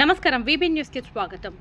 నమస్కారం వీబీ న్యూస్కి స్వాగతం.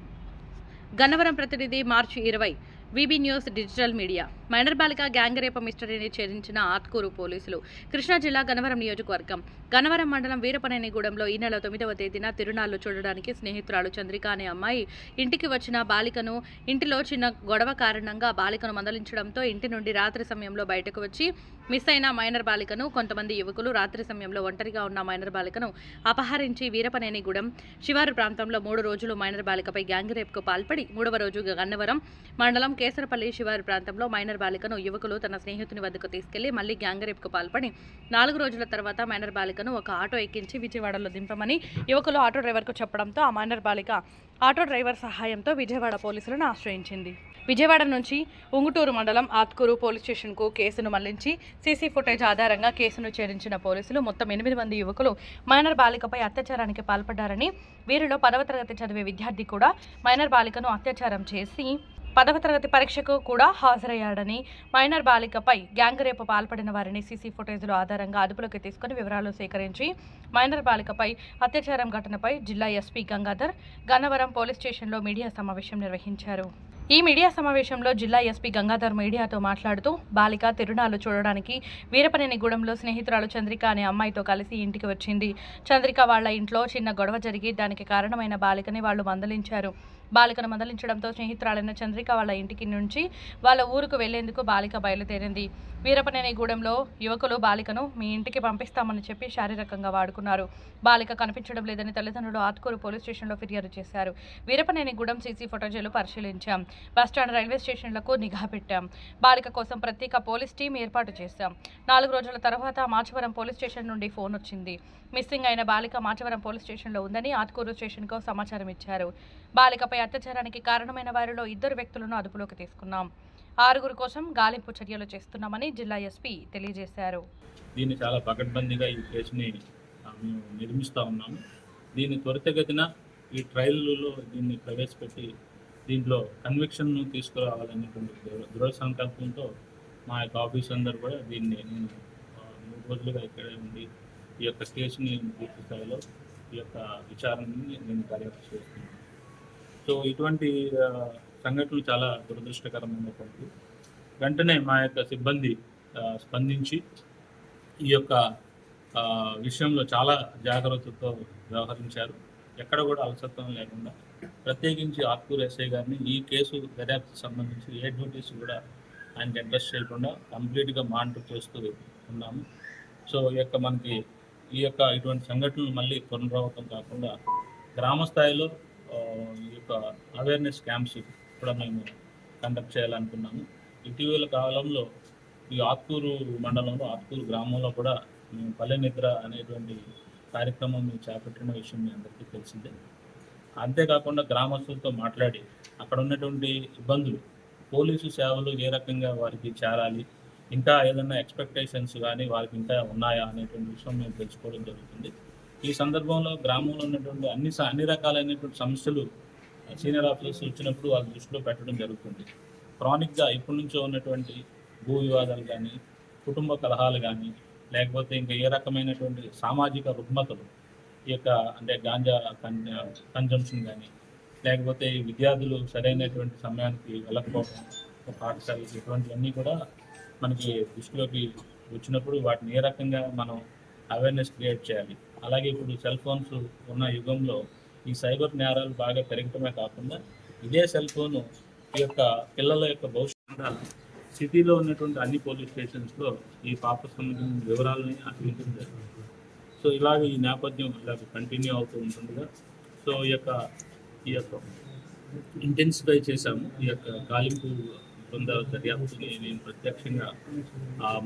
గన్నవరం ప్రతినిధి మార్చి ఇరవై VB news digital media. Minor బాలిక గ్యాంగ్ రేప మిస్టరీని ఛేదించిన ఆత్కూరు పోలీసులు కృష్ణా జిల్లా గన్నవరం నియోజకవర్గం. గన్నవరం మండలం వీరపనేనిగూడెంలో ఈ నెల తొమ్మిదవ తేదీన తిరునాళ్ళు చూడడానికి స్నేహితురాలు చంద్రిక అనే అమ్మాయి ఇంటికి వచ్చిన బాలికను ఇంటిలో చిన్న గొడవ కారణంగా బాలికను మందలించడంతో ఇంటి నుండి రాత్రి సమయంలో బయటకు వచ్చి మిస్ అయిన మైనర్ బాలికను కొంతమంది యువకులు రాత్రి సమయంలో ఒంటరిగా ఉన్న మైనర్ బాలికను అపహరించి వీరపనేనిగూడెం శివారు ప్రాంతంలో మూడు రోజులు మైనర్ బాలికపై గ్యాంగ్ రేప్కు పాల్పడి మూడవ రోజు గన్నవరం మండలం కేసరపల్లి శివారు ప్రాంతంలో మైనర్ బాలికను యువకులు తన స్నేహితుని వద్దకు తీసుకెళ్ళి మళ్ళీ గ్యాంగ్ రేప్కు పాల్పడి నాలుగు రోజుల తర్వాత మైనర్ బాలికను ఒక ఆటో ఎక్కించి విజయవాడలో దింపమని యువకులు ఆటో డ్రైవర్కు చెప్పడంతో ఆ మైనర్ బాలిక ఆటో డ్రైవర్ సహాయంతో విజయవాడ పోలీసులను ఆశ్రయించింది. విజయవాడ నుంచి ఉంగుటూరు మండలం ఆత్కూరు పోలీస్ స్టేషన్కు కేసును మళ్ళించి సీసీ ఫుటేజ్ ఆధారంగా కేసును ఛేదించిన పోలీసులు మొత్తం ఎనిమిది మంది యువకులు మైనర్ బాలికపై అత్యాచారానికి పాల్పడ్డారని వీరిలో పదవ తరగతి చదివే విద్యార్థి కూడా మైనర్ బాలికను అత్యాచారం చేసి పదవ తరగతి పరీక్షకు కూడా హాజరయ్యాడని మైనర్ బాలికపై గ్యాంగ్ రేపు పాల్పడిన వారిని సీసీ ఫుటేజ్ల ఆధారంగా అదుపులోకి తీసుకుని వివరాలు సేకరించి మైనర్ బాలికపై అత్యాచారం ఘటనపై జిల్లా ఎస్పీ గంగాధర్ గన్నవరం పోలీస్ స్టేషన్లో మీడియా సమావేశం నిర్వహించారు. ఈ మీడియా సమావేశంలో జిల్లా ఎస్పీ గంగాధర్ మీడియాతో మాట్లాడుతూ బాలిక తిరుణాలు చూడడానికి వీరపనేనిగూడెంలో స్నేహితురాలు చంద్రిక అనే అమ్మాయితో కలిసి ఇంటికి వచ్చింది. చంద్రిక వాళ్ళ ఇంట్లో చిన్న గొడవ జరిగి దానికి కారణమైన బాలికని వాళ్ళు మందలించారు. బాలికను మందలించడంతో స్నేహితురాలైన చంద్రిక వాళ్ళ ఇంటికి నుంచి వాళ్ళ ఊరుకు వెళ్ళేందుకు బాలిక బయలుదేరింది. వీరపనేనిగూడెంలో యువకులు బాలికను మీ ఇంటికి పంపిస్తామని చెప్పి శారీరకంగా వాడుకున్నారు. బాలిక కనిపించడం లేదని తల్లిదండ్రులు ఆత్కూరు పోలీస్ స్టేషన్లో ఫిర్యాదు చేశారు. వీరపనేనిగూడెం సీసీ ఫోటోజీలు పరిశీలించాం. బస్టాండ్ రైల్వే స్టేషన్లకు నిఘా పెట్టాం. బాలిక కోసం ప్రత్యేక పోలీస్ టీం ఏర్పాటు చేశాం. నాలుగు రోజుల తర్వాత మాచవరం పోలీస్ స్టేషన్ నుండి ఫోన్ వచ్చింది. మిస్సింగ్ అయిన బాలిక మాచవరం పోలీస్ స్టేషన్లో ఉందని ఆత్కూరు స్టేషన్కు సమాచారం ఇచ్చారు. బాలికపై అత్యాచారానికి కారణమైన వారిలో ఇద్దరు వ్యక్తులను అదుపులోకి తీసుకున్నాం. ఆరుగురు కోసం గాలింపు చర్యలు చేస్తున్నామని జిల్లా ఎస్పీ తెలియజేశారు. దీన్ని చాలా పకడ్బందీగా ఈ కేసుని మేము నిర్మిస్తూ ఉన్నాము. దీన్ని త్వరితగతిన ఈ ట్రయల్లో దీన్ని ప్రవేశపెట్టి దీంట్లో కన్విక్షన్ను తీసుకురావాలనేటువంటి దృఢ- సంకల్పంతో మా యొక్క ఆఫీస్ అందరు కూడా దీన్ని నేను మూడు రోజులుగా ఇక్కడే ఉండి ఈ యొక్క కేసుని పూర్తి స్థాయిలో ఈ యొక్క విచారణని నేను దర్యాప్తు చేస్తున్నాను. సో ఇటువంటి సంఘటనలు చాలా దురదృష్టకరమైనటువంటి. వెంటనే మా యొక్క సిబ్బంది స్పందించి ఈ యొక్క విషయంలో చాలా జాగ్రత్తతో వ్యవహరించారు. ఎక్కడ కూడా అలసత్వం లేకుండా ప్రత్యేకించి ఆత్కూరు ఎస్ఐ గారిని ఈ కేసు దర్యాప్తుకు సంబంధించి ఏ డ్యూటీస్ కూడా ఆయనకి ఇంట్రెస్ట్ చేయకుండా కంప్లీట్గా మానిటర్ చేస్తూ ఉన్నాము. సో ఈ యొక్క మనకి ఈ యొక్క ఇటువంటి సంఘటనలు మళ్ళీ పునరావృతం కాకుండా గ్రామ స్థాయిలో ఈ యొక్క అవేర్నెస్ క్యాంప్స్ కూడా మేము కండక్ట్ చేయాలనుకున్నాము. ఇటీవల కాలంలో ఈ ఆత్కూరు మండలంలో ఆత్కూరు గ్రామంలో కూడా మేము పల్లె నిద్ర అనేటువంటి కార్యక్రమం మేము చేపట్టిన విషయం మీ అందరికీ తెలిసిందే. అంతేకాకుండా గ్రామస్తులతో మాట్లాడి అక్కడ ఉన్నటువంటి ఇబ్బందులు పోలీసు సేవలు ఏ రకంగా వారికి చేరాలి ఇంకా ఏదైనా ఎక్స్పెక్టేషన్స్ కానీ వారికి ఇంకా ఉన్నాయా అనేటువంటి విషయం మేము తెలుసుకోవడం జరుగుతుంది. ఈ సందర్భంలో గ్రామంలో ఉన్నటువంటి అన్ని అన్ని రకాలైనటువంటి సమస్యలు సీనియర్ ఆఫీసర్స్ వచ్చినప్పుడు వాళ్ళ దృష్టిలో పెట్టడం జరుగుతుంది. క్రానిక్గా ఇప్పటి నుంచో ఉన్నటువంటి భూ వివాదాలు కానీ కుటుంబ కలహాలు కానీ లేకపోతే ఇంకా ఏ రకమైనటువంటి సామాజిక రుగ్మతలు ఈ యొక్క అంటే గాంజా కన్జంప్షన్ కానీ లేకపోతే ఈ విద్యార్థులు సరైనటువంటి సమయానికి వెళ్ళకపోవడం పాఠశాలకి ఇటువంటివన్నీ కూడా మనకి దృష్టిలోకి వచ్చినప్పుడు వాటిని ఏ రకంగా మనం అవేర్నెస్ క్రియేట్ చేయాలి. అలాగే ఇప్పుడు సెల్ ఫోన్స్ ఉన్న యుగంలో ఈ సైబర్ నేరాలు బాగా పెరగటమే కాకుండా ఇదే సెల్ ఫోన్ ఈ యొక్క పిల్లల యొక్క భవిష్యత్తు సిటీలో ఉన్నటువంటి అన్ని పోలీస్ స్టేషన్స్లో ఈ పాప సంబంధించిన వివరాలని అందించడం జరుగుతుంది సో ఇలాగ ఈ నేపథ్యం ఇలాగ కంటిన్యూ అవుతూ ఉంటుందిగా. సో ఈ యొక్క ఈ యొక్క ఇంటెన్సిఫై చేశాము. ఈ యొక్క గాలింపు బృందాల దర్యాప్తుని నేను ప్రత్యక్షంగా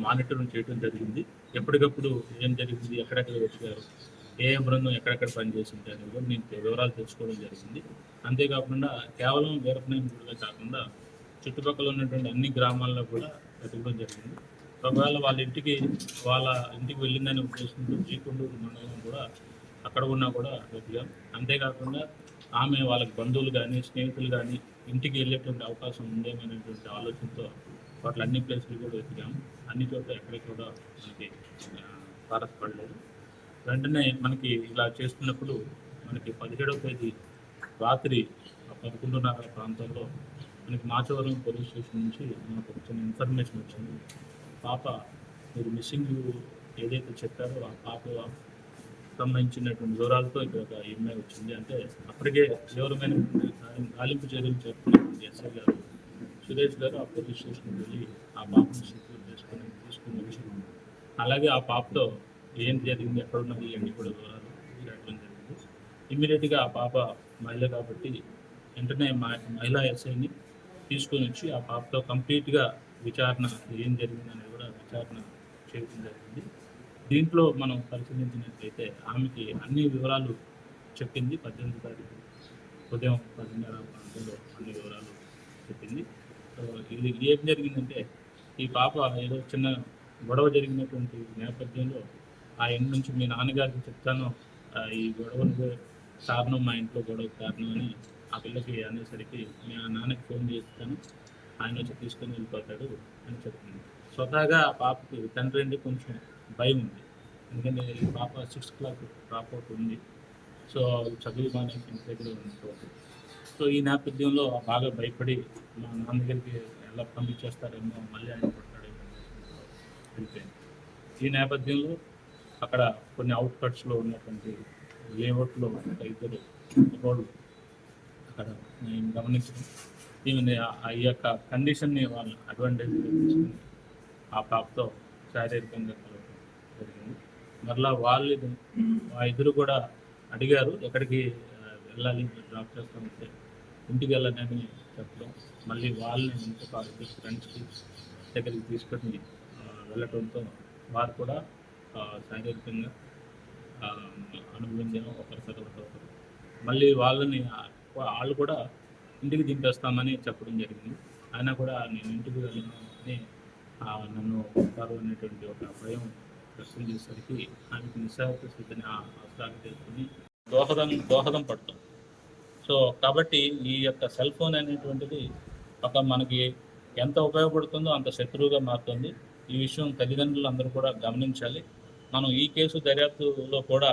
మానిటరింగ్ చేయడం జరిగింది. ఎప్పటికప్పుడు ఏం జరిగింది ఎక్కడెక్కడ వచ్చారు ఏ ఏ బృందం ఎక్కడెక్కడ పనిచేసింది అనేది కూడా నేను వివరాలు తెలుసుకోవడం జరిగింది. అంతేకాకుండా కేవలం వీరపనేని గుడిగా కాకుండా చుట్టుపక్కల ఉన్నటువంటి అన్ని గ్రామాల్లో కూడా వెతకడం జరిగింది. ఒకవేళ వాళ్ళ ఇంటికి వాళ్ళ ఇంటికి వెళ్ళిందని ఉద్దేశంతో జీకొండూరు మండలం కూడా అక్కడ ఉన్నా కూడా వెతికాం అంతేకాకుండా ఆమె వాళ్ళకి బంధువులు కానీ స్నేహితులు కానీ ఇంటికి వెళ్ళేటువంటి అవకాశం ఉందేమనేటువంటి ఆలోచనతో వాటిలో అన్ని ప్లేసులు కూడా వెతికాము. అన్ని చోట్ల ఎక్కడికి కూడా మనకి ఆ, తారసపడలేదు వెంటనే మనకి ఇలా చేస్తున్నప్పుడు మనకి పదిహేడవ తేదీ రాత్రి పదకొండున్నర ప్రాంతంలో మనకి మాచవరం పోలీస్ స్టేషన్ నుంచి మనకు ఒక చిన్న ఇన్ఫర్మేషన్ వచ్చింది. పాప మీరు మిస్సింగ్ ఏదైతే చెప్పారో ఆ పాప సంబంధించినటువంటి వివరాలతో ఇక్కడ ఒక ఎంఐ వచ్చింది. అంటే అప్పటికే తీవ్రమైన గాలింపు చర్యలు చేస్తున్నటువంటి ఎస్ఐ గారు సురేష్ గారు ఆ పోలీస్ వెళ్ళి ఆ పాపను సెక్యూర్ చేసుకుని విషయం వచ్చి అలాగే ఆ పాపతో ఏం జరిగింది ఎక్కడ ఉన్నది కూడా వివరాలు రాయడం జరిగింది. ఇమ్మీడియట్గా ఆ పాప మహిళ కాబట్టి వెంటనే మా మహిళా ఎస్ఐని తీసుకొని వచ్చి ఆ పాపతో కంప్లీట్గా విచారణ ఏం జరిగింది అనేది కూడా విచారణ చేయడం జరిగింది. దీంట్లో మనం పరిశీలించినట్లయితే ఆమెకి అన్ని వివరాలు చెప్పింది పద్దెనిమిది తారీఖు ఉదయం పదిన్నర ప్రాంతంలో అన్ని వివరాలు చెప్పింది. ఇది ఏం జరిగిందంటే ఈ పాప ఏదో చిన్న గొడవ జరిగినటువంటి నేపథ్యంలో ఆ ఇంటి నుంచి మీ నాన్నగారికి చెప్తాను ఆ, ఈ గొడవకు కారణం మా ఇంట్లో గొడవ కారణం అని ఆ పిల్లకి అనేసరికి మీ నాన్నకి ఫోన్ చేస్తాను. ఆయన వచ్చి తీసుకొని వెళ్ళిపోతాడు అని చెప్తుంది స్వతహాగా ఆ పాపకి తండ్రి అంటే కొంచెం భయం ఉంది. ఎందుకంటే ఈ పాప సిక్స్త్ క్లాక్ డ్రాప్ అవుట్ ఉంది. సో చదువు బాగానే ఇంటి దగ్గర ఉంటుంది సో ఈ నేపథ్యంలో బాగా భయపడి మా నాన్న దగ్గరికి ఎలా పంపించేస్తారేమో మళ్ళీ ఆయన కొట్టాడేమో వెళ్ళిపోయింది ఈ నేపథ్యంలో అక్కడ కొన్ని అవుట్ కట్స్లో ఉన్నటువంటి లేఅవుట్లో ఒక ఇద్దరు రోడ్లు అక్కడ నేను గమనించడం ఈమె ఆ యొక్క కండిషన్ని వాళ్ళు అడ్వాంటేజ్ తీసుకుని ఆ పాపతో శారీరకంగా కలవడం జరిగింది. మరలా వాళ్ళు ఆ ఇద్దరు కూడా అడిగారు ఎక్కడికి వెళ్ళాలి డ్రాప్ చేస్తామంటే ఇంటికి వెళ్ళనని చెప్పడం మళ్ళీ వాళ్ళని ఇంకొక ఫ్రెండ్స్కి దగ్గరికి తీసుకొని వెళ్ళటంతో వారు కూడా శారీరకంగా అనుభవించడం ఒకరి తర్వాత ఒకరు మళ్ళీ వాళ్ళని వాళ్ళు కూడా ఇంటికి దింపేస్తామని చెప్పడం జరిగింది. అయినా కూడా నేను ఇంటికి వెళ్ళను అని నన్ను ఉంటారు అనేటువంటి ఒక భయం ప్రశ్న చేసేసరికి ఆమెకు నిస్సాయక స్థితిని అవసరాలు చేసుకుని దోహదం దోహదం పడతాం. సో కాబట్టి ఈ యొక్క సెల్ ఫోన్ అనేటువంటిది ఒక మనకి ఎంత ఉపయోగపడుతుందో అంత శత్రువుగా మారుతుంది. ఈ విషయం తల్లిదండ్రులు అందరూ కూడా గమనించాలి. మనం ఈ కేసు దర్యాప్తులో కూడా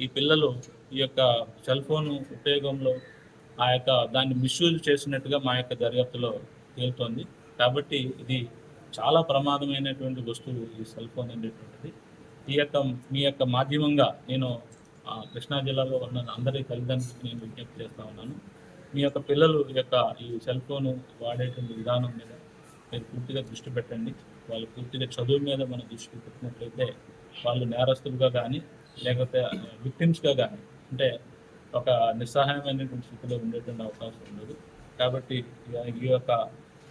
ఈ పిల్లలు ఈ యొక్క సెల్ ఫోన్ ఉపయోగంలో ఆ యొక్క దాన్ని మిస్యూజ్ చేసినట్టుగా మా యొక్క దర్యాప్తులో తేలుతోంది. కాబట్టి ఇది చాలా ప్రమాదమైనటువంటి వస్తువు ఈ సెల్ ఫోన్ అనేటువంటిది. ఈ యొక్క మీ యొక్క మాధ్యమంగా నేను ఆ, కృష్ణా జిల్లాలో ఉన్న అందరి తల్లిదండ్రులకు నేను విజ్ఞప్తి చేస్తా ఉన్నాను. మీ యొక్క పిల్లలు యొక్క ఈ సెల్ ఫోన్ వాడేటువంటి విధానం మీద మీరు పూర్తిగా దృష్టి పెట్టండి. వాళ్ళు పూర్తిగా చదువు మీద మనం దృష్టి పెట్టినట్లయితే వాళ్ళు నేరస్తులుగా కానీ లేకపోతే విక్టిమ్స్గా కానీ అంటే ఒక నిస్సహాయమైనటువంటి స్థితిలో ఉండేటువంటి అవకాశం ఉండదు. కాబట్టి ఈ- ఈ యొక్క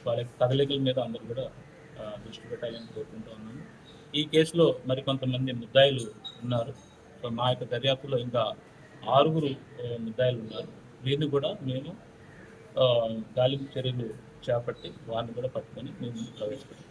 వారి కదలికల మీద అందరూ కూడా దృష్టి పెట్టాలని కోరుకుంటూ ఉన్నాను. ఈ కేసులో మరికొంతమంది ముద్దాయిలు ఉన్నారు. సో మా యొక్క దర్యాప్తులో ఇంకా ఆరుగురు ముద్దాయిలు ఉన్నారు. వీరిని కూడా మేము గాలింపు చర్యలు చేపట్టి వారిని కూడా పట్టుకొని మేము ప్రవేశపెట్టాం.